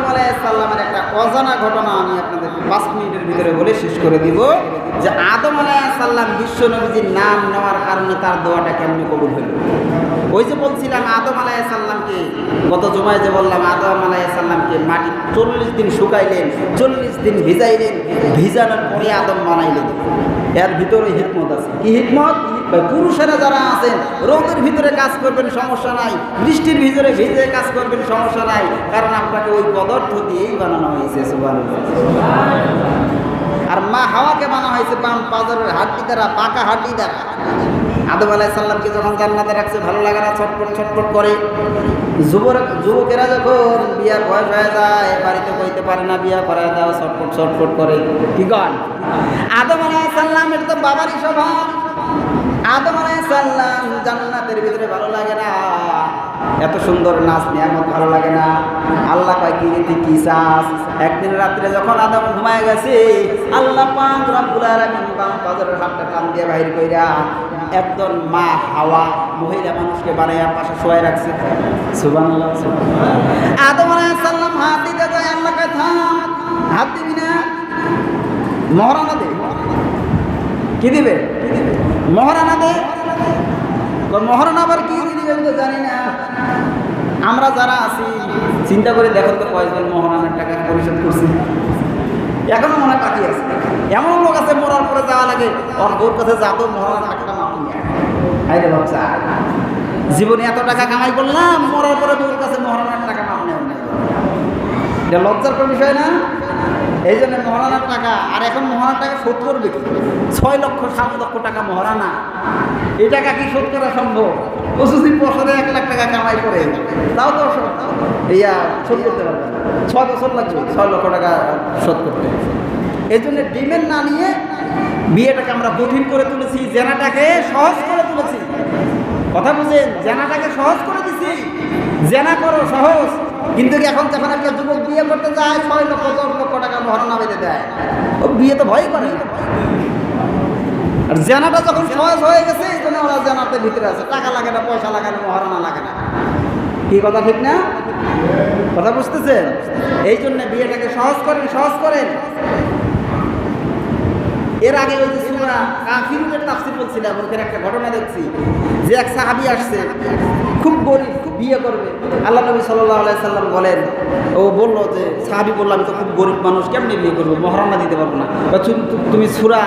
আদম আলাইসাল্লামের একটা অজানা ঘটনা আমি আপনাদেরকে পাঁচ মিনিটের ভিতরে বলে শেষ করে দিব যে আদম আলাইসাল্লাম বিশ্ব নবীজির নাম নেওয়ার কারণে তার দোয়াটা কেমনি কবুল হইল ওই যে বলছিলাম আদম আলাইসাল্লামকে গত জমায় যে বললাম, আদম আলাইসাল্লামকে মাটি চল্লিশ দিন শুকাইলেন, চল্লিশ দিন ভিজাইলেন, ভিজানোর পরে আদম বানাইলেন। এর ভিতরে হিকমত আছে। কি হিকমত? পুরুষেরা যারা আছেন রোগের ভিতরে কাজ করবেন, সমস্যা নাই। বৃষ্টির ভিতরে ভিজে কাজ করবেন, সমস্যা নাই। কারণ আপনাকে ওই পদার্থ দিয়েই বানানো হয়েছে। আর মা হাওয়াকে বানা হয়েছে পাম পাজরের হাড্ডি দ্বারা, পাকা হাড্ডি দ্বারা। আদম আলাহ সাল্লামকে যখন জান্নাতে রাখছে, ভালো লাগে না ছটফট ছটফট করে। যুবক যুবকেরা যখন বিয়ার বয়স হয়ে যায়, বাড়িতে কইতে পারে না, বিয়া করায় দাও ছটফট ছটফট করে। কি কন? আদম আলাহ সাল্লাম এটা তো বাবারই স্বভাব। আদম আলাইসাল্লাম জান্নাতের ভিতরে ভালো লাগে না। এত সুন্দর নাচ নিয়ামত ভালো লাগে না। আল্লাহ কয়, কি কি চাস? একদিন রাত্রে যখন আদম ঘুমায় গেছে, আল্লাহ পাক রব্বুল আলামিন বাম পাজরের হাতটা টান দিয়ে বাহির কইরা একজন মা হাওয়া মহিলা মানুষকে বানাইয়া পাশে শোয়াই রাখছে। সুবহানাল্লাহ আদম আলাইসাল্লাম হাত দিতে যায়, আল্লাহ থাম হাত দিবি না। মহারানা দে কি দিবে? মহারানা দে মহারানা আবার কি আমি তো জানি না। আমরা যারা আছি, চিন্তা করে দেখো তো কয়েকজন মহারানার টাকা পরিশোধ করছি। এখনও মনে বাকি আছে। এমন লোক আছে মরার পরে যাওয়া লাগে। ওর বোর কাছে যা তো মহারানা টাকাটা মাপ নিয়ে আয়। রে বাচ্চা জীবনে এত টাকা কামাই করলাম, মরার পরে বোর কাছে মহারানার টাকা মাপ নেওয়া লজ্জার কোনো বিষয় না? এই জন্য মহারানার টাকা, আর এখন মহারানার টাকা শোধ করবে কি? ছয় লক্ষ, সাত লক্ষ টাকা মহারানা। এই টাকা কি শোধ করা সম্ভব? পঁচিশ বছরে এক লাখ টাকা কামাই করে তাও তো ইয়া শোধ করতে পারবে ছয় বছর লাগবে ছয় লক্ষ টাকা শোধ করতে। এই জন্য ডিমেন্ড না নিয়ে বিয়েটাকে আমরা কঠিন করে তুলেছি, জেনাটাকে সহজ করে তুলেছি। কথা বুঝেন? জেনাটাকে সহজ করে দিছি। জেনা করো, সহজ। কিন্তু এখন যখন একটা যুবক বিয়ে করতে যায়, ছয় লক্ষ, দশ লক্ষ টাকা মহারণা বেঁধে দেয়। ও বিয়ে তো ভয় করে। আর জেনাটা যখন সহজ হয়ে গেছে, এই জন্য ওরা জেনাতে ভিতরে আছে। টাকা লাগে না, পয়সা লাগে না, মহারণা লাগে না। কি কথা, ঠিক না? কথা বুঝতেছেন? এই জন্য বিয়েটাকে সহজ করেন সহজ করেন। এর আগে ওই যে সুরা কাফিরুলের তাফসির বলছিলাম, ওখানে একটা ঘটনা দেখছি যে এক সাহাবি আসছে, খুব গরিব, খুব বিয়ে করবে। আল্লাহ নবী সাল্লাহ সাল্লাম বলেন, ও বলল যে, সাহাবি বলল, আমি তো খুব গরিব মানুষ, কেমনি বিয়ে করব? মহারণা দিতে পারব না। তুমি সুরা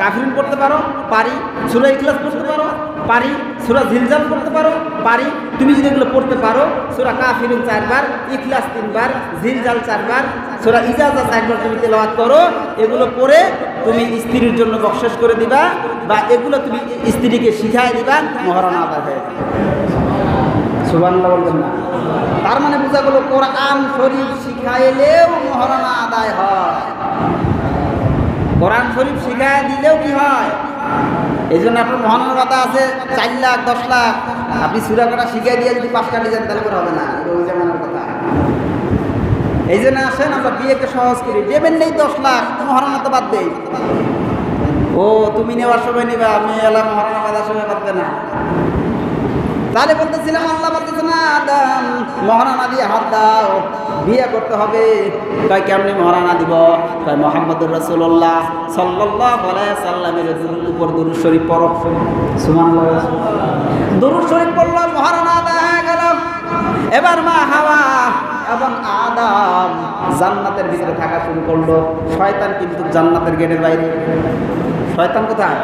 কাফিরুল পড়তে পারো, পারি, সুরা ইখলাস পড়তে পারো, পারি, সুরা ঝিলজাল পড়তে পারো, পারি, তুমি যদি এগুলো পড়তে পারো, সুরা কাফিরুল চারবার, ইখলাস তিনবার ঝিলজাল চারবার, সুরা ইজাজা চারবার তুমি তেলাওয়াত করো, এগুলো পড়ে তুমি স্ত্রীর জন্য বকশেষ করে দিবা বা এগুলো তুমি স্ত্রীকে শিখাই দিবা, মহারণা আদায় হয়ে যাবে। সুবান্লা বলবেন না। তার মানে বোঝা গেল কোরআন শরীফ শিখাইলেও মহারণা আদায় হয়। কোরআন শরীফ শিখাই দিলেও কি হয়? এই জন্য আপনার মহারণার কথা আছে, চার লাখ, দশ লাখ। আপনি সুরা করা শিখাই দিয়ে যদি পাঁচ কাটি যান তাহলে করে হবে না। ওই জামানার কথা। এই জন্য আসেন, আমরা বিয়েকে সহজ করি। দেবেন নেই দশ লাখ মহারণা তো বাদ দেই। ও, তুমি নেওয়ার সময় নিবা, আমি এলাম মহারণা বাঁধার সময় বাঁধবে না। তাহলে বলতেছিলাম, আল্লাহ বলতেছে, না আদম মহারানা দিয়ে হাত দাও, বিয়ে করতে হবে। কয়, কেমনি মহারানা দিব? কয়, মোহাম্মদুর রসুল্লাহ সাল্লাহ সাল্লামের উপর দুরুদ শরীফ পড়ো। সুমান দুরুদ শরীফ পড়ল, মহারানা হয়ে গেল। এবার মা হাওয়া এবং আদম জান্নাতের ভিতরে থাকা শুরু করল। শয়তান কিন্তু জান্নাতের গেটের বাইরে। শয়তান কোথায়?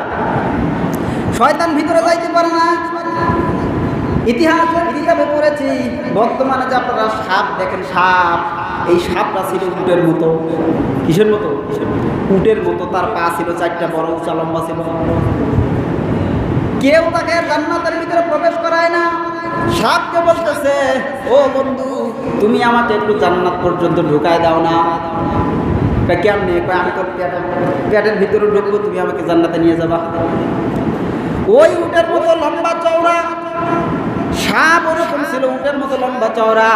শয়তান ভিতরে যাইতে পারে না। ইতিহাসের কিতাবে পড়েছি, বর্তমানে যে আপনারা সাপ দেখেন, সাপ, এই সাপটা ছিল উটের মতো। কিসের মতো? উটের মতো, তার পা ছিল চারটা বড়, উঁচা, লম্বা ছিল। কেউ তাকে জান্নাতের ভিতরে প্রবেশ করায় না। সাপকে বলতেছে, ও বন্ধু তুমি আমাকে একটু জান্নাত পর্যন্ত ঢুকায় দাও না। কেমনে আমি তো পেটের ভিতরে ঢুকবো, তুমি আমাকে জান্নাতে নিয়ে যাবা। ওই উটের মতো লম্বা চওড়া, সাপ ওরকম ছিল, উটের মতো লম্বা চওড়া।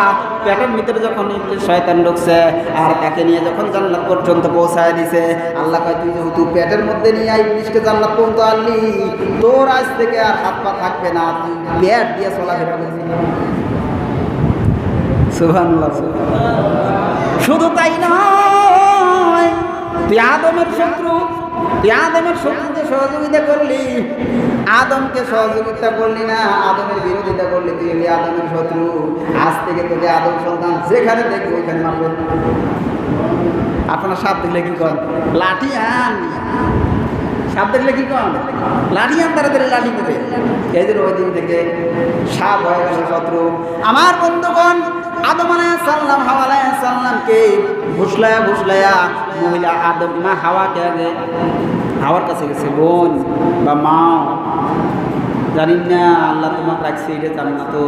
প্যাটের ভিতরে যখন শয়তান ঢুকছে, আর তাকে নিয়ে যখন জান্নাত পর্যন্ত পৌঁছায় দিছে, আল্লাহ কয়, তুই যেহেতু প্যাটের মধ্যে নিয়ে ইবলিশকে জান্নাত পর্যন্ত আনলি, তোর আজ থেকে আর হাত পা থাকবে না, তুই পেট দিয়ে চলাফেরা সুবহানাল্লাহ। শুধু তাই নয়, তুই আদমের শত্রু, তুই আদমের শত্রুকে সহযোগিতা করলি, আদমকে সহযোগিতা করলি না, আদমের বিরোধিতা করলি, তুই হলি আদমের শত্রু। আজ থেকে তোকে আদম সন্তান যেখানে দেখব, ওইখানে মারবে। আপনার সাপ দেখলে কি কর লাঠি আন। সাপ দেখলে কি কর লাঠি আন তাড়াতাড়ি লাঠি করে এই যে ওই দিন থেকে সাপ হয়ে গেল শত্রু। আমার বন্ধুগণ, আদম সাল্লাম হাওয়া সাল্লামকে ভুসলায়া ভুসলায়া মহিলা আদম, মা হাওয়াকে আগে হাওয়ার কাছে গেছে, বোন বা মা জানি না, আল্লাহ তোমাকে রাখছে, এটা জানি না তো।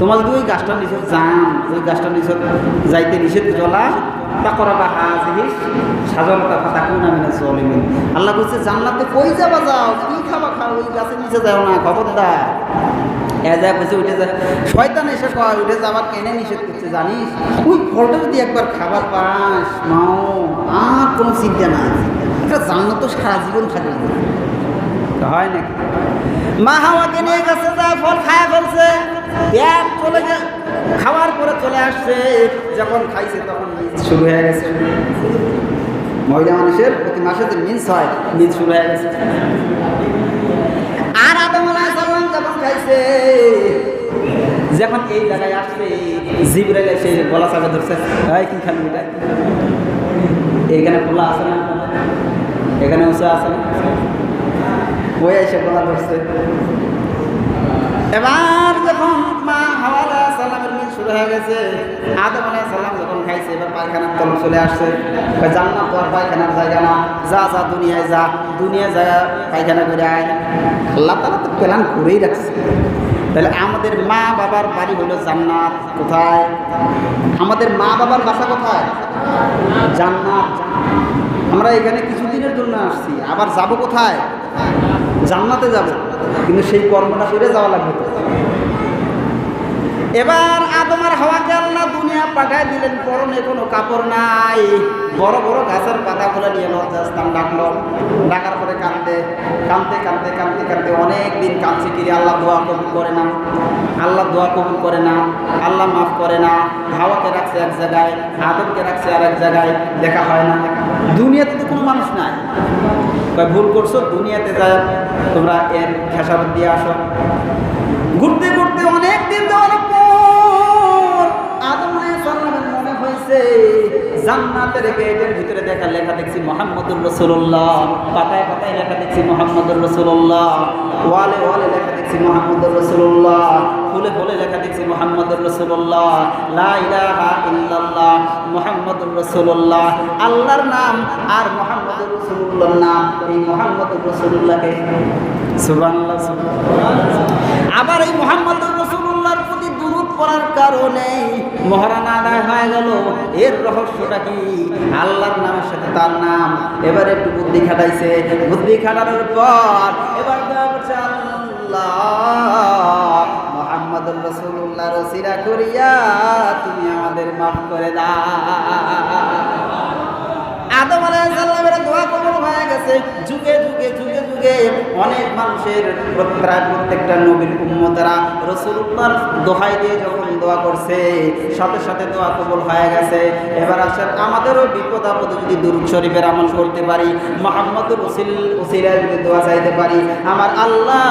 তোমার যদি ওই গাছটার নিষেধ যান, ওই গাছটার নিষেধ যাইতে নিষেধ জ্বলা তা করা বা হাজিস সাজলতা ফাতা কোন আমি না চলিমিন আল্লাহ বলছে, জান্নাতে কই যাবা যাও? কি খাবা খাও? ওই গাছের নিচে যাও না, খবরদার। এ যা বলছে, উঠে যা। শয়তান এসে কয়, উঠে যাবার কেনে নিষেধ করছে, জানিস? ওই ফলটা যদি একবার খাবার পাস, মাও, আর কোনো চিন্তা নাই। জান্নাত তো সারা জীবন থাকবে। হয় নাকি? মা হাওয়াকে নিয়ে গেছে যা, ফল খায়া ফেলছে। পেট চলে খাওয়ার পরে চলে আসছে। যখন খাইছে তখন শুরু হয়ে গেছে। মহিলা মানুষের প্রতি মাসে যে মিন্স হয় মিন্স শুরু হয়ে গেছে। আর আদম আলাইসাল্লাম যখন খাইছে, যখন এই জায়গায় আসছে, জিবরাইল এসে গলা চাপে ধরছে ভাই কি খালি এটা? এখানে খোলা আছে না? এখানে উঁচা আছে না? ওই এসে গলা ধরছে এবার যখন মা হাওয়া সাল্লামের মিল শুরু হয়ে গেছে, আদম আলাহ সাল্লাম যখন খাইছে, এবার পায়খানার তলব চলে আসছে। জান্নাত তো আর পায়খানার জায়গা না। যা যা, দুনিয়ায় যা দুনিয়ায় যা, পায়খানা করে আয়। আল্লাহ তালা তো প্ল্যান করেই রাখছে। তাহলে আমাদের মা বাবার বাড়ি হলো জান্নাত, কোথায়? আমাদের মা বাবার বাসা কোথায়? জান্নাত। আমরা এখানে কিছুদিনের জন্য আসছি, আবার যাব কোথায়? জান্নাতে যাব, কিন্তু সেই কর্মটা করে যাওয়া লাগবে এবার আদমার হাওয়াকে আল্লাহ দুনিয়া পাঠায় দিলেন, পরনে কোনো কাপড় নাই। বড় বড় গাছের পাতাগুলো নিয়ে লজ্জাস্থান ডাকলো। ডাকার পরে কাঁদতে কাঁদতে কাঁদতে কাঁদতে কাঁদতে অনেক দিন কাঁদছে কিরে আল্লাহ দোয়া কবুল করে না। আল্লাহ দোয়া কবুল করে না, আল্লাহ মাফ করে না। হাওয়াকে রাখছে এক জায়গায়, আদমকে রাখছে আর এক জায়গায়, দেখা হয় না দুনিয়াতে তো কোনো মানুষ নাই। কয়, ভুল করছ? দুনিয়াতে যায় তোমরা এর খেসারত দিয়ে আসো। ঘুরতে ঘুরতে অনেক দিন পর আদম মনে হয়েছে, জান্নাতের গেটের ভিতরে দেখা লেখা দেখছি মোহাম্মদুর রসুল্লাহ পাতায় পাতায় লেখা দেখছি মোহাম্মদুর রসুল্লাহ ওয়ালে ওয়ালে লেখা দেখছি মোহাম্মদুর রসুল্লাহ ফুলে ফুলে লেখা দেখছি মোহাম্মদুর রসুল্লাহ লা ইলাহা ইল্লাল্লাহ, মোহাম্মদুর রসুল্লাহ আল্লাহর নাম আর মোহাম্মদুর রসুল্লাহর নাম, এই মোহাম্মদুর রসুল্লাহকে আবার এই মোহাম্মদুর রসুল্লাহর প্রতি দুরুদ পড়ার কারণে মহারানা আদায় হয়ে গেল। এর রহস্যটা কি? আল্লাহর নামের সাথে তার নাম। এবার একটু বুদ্ধি খাটাইছে। বুদ্ধি খাটানোর পর এবার দেওয়া করছে আল্লাহ মোহাম্মদুর রসুল্লাহ রসিরা করিয়া তুমি আমাদের মাফ করে দাও। আদম আলাইসাল্লামের দোয়া কবুল হয়ে গেছে। যুগে যুগে যুগে যুগে অনেক মানুষের প্রায় প্রত্যেকটা নবীর উম্মতেরা রসুল্লাহর দোহাই দিয়ে যখন দোয়া করছে, সাথে সাথে দোয়া কবুল হয়ে গেছে। এবার আসেন, আমাদেরও বিপদ আপদে যদি দুরুদ শরীফের আমল করতে পারি, মোহাম্মদুর রসিল ওসিলায় যদি দোয়া চাইতে পারি, আমার আল্লাহ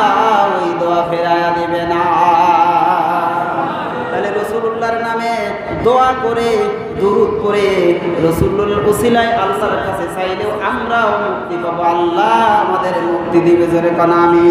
ওই দোয়া ফেরায়া দেবে না। দোয়া করে, দুরুদ করে রসুল্লুল উসিলায় আল্লাহর কাছে চাইলেও আমরাও মুক্তি পাবো। আল্লাহ আমাদের মুক্তি দিবে জোরে কানামি